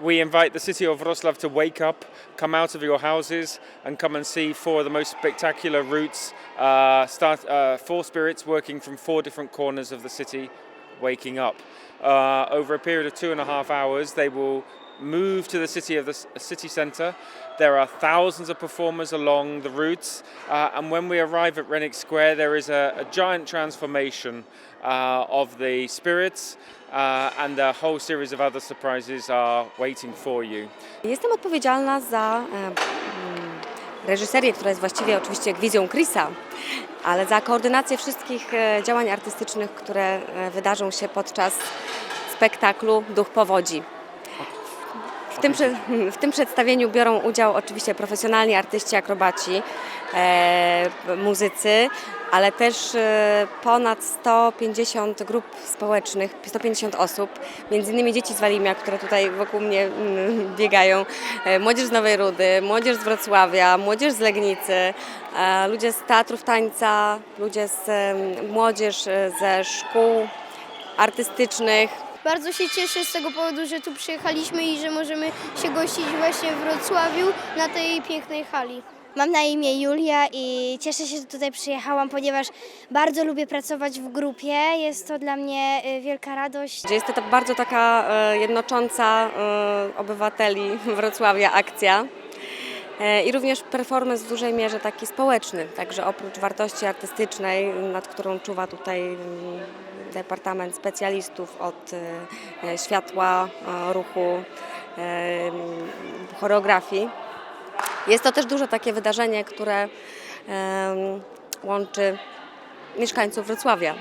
we invite the city of Wrocław to wake up, come out of your houses, and come and see four of the most spectacular routes. Uh, start uh, four spirits working from four different corners of the city, waking up. Uh, over a period of two and a half hours, they will move to the city of the city centre. There are thousands of performers along the routes, uh, and when we arrive at Renwick Square, there is a, a giant transformation uh, of the spirits, uh, and a whole series of other surprises are waiting for you. Jestem odpowiedzialna za e, mm, reżyserię, która jest właściwie oczywiście wizją Chrisa, ale za koordynację wszystkich e, działań artystycznych, które e, wydarzą się podczas spektaklu Duch Powodzi. Tym, w tym przedstawieniu biorą udział oczywiście profesjonalni artyści, akrobaci, e, muzycy, ale też e, ponad 150 grup społecznych, 150 osób, między innymi dzieci z Walimia, które tutaj wokół mnie mm, biegają, e, młodzież z Nowej Rudy, młodzież z Wrocławia, młodzież z Legnicy, ludzie z teatrów tańca, ludzie z, młodzież ze szkół artystycznych, Bardzo się cieszę z tego powodu, że tu przyjechaliśmy i że możemy się gościć właśnie w Wrocławiu na tej pięknej hali. Mam na imię Julia i cieszę się, że tutaj przyjechałam, ponieważ bardzo lubię pracować w grupie. Jest to dla mnie y, wielka radość. Jest to bardzo taka e, jednocząca e, obywateli Wrocławia akcja. E, I również performance w dużej mierze taki społeczny, także oprócz wartości artystycznej, nad którą czuwa tutaj mm, Departament Specjalistów od e, światła, e, ruchu, e, choreografii. Jest to też duże takie wydarzenie, które łączy mieszkańców Wrocławia.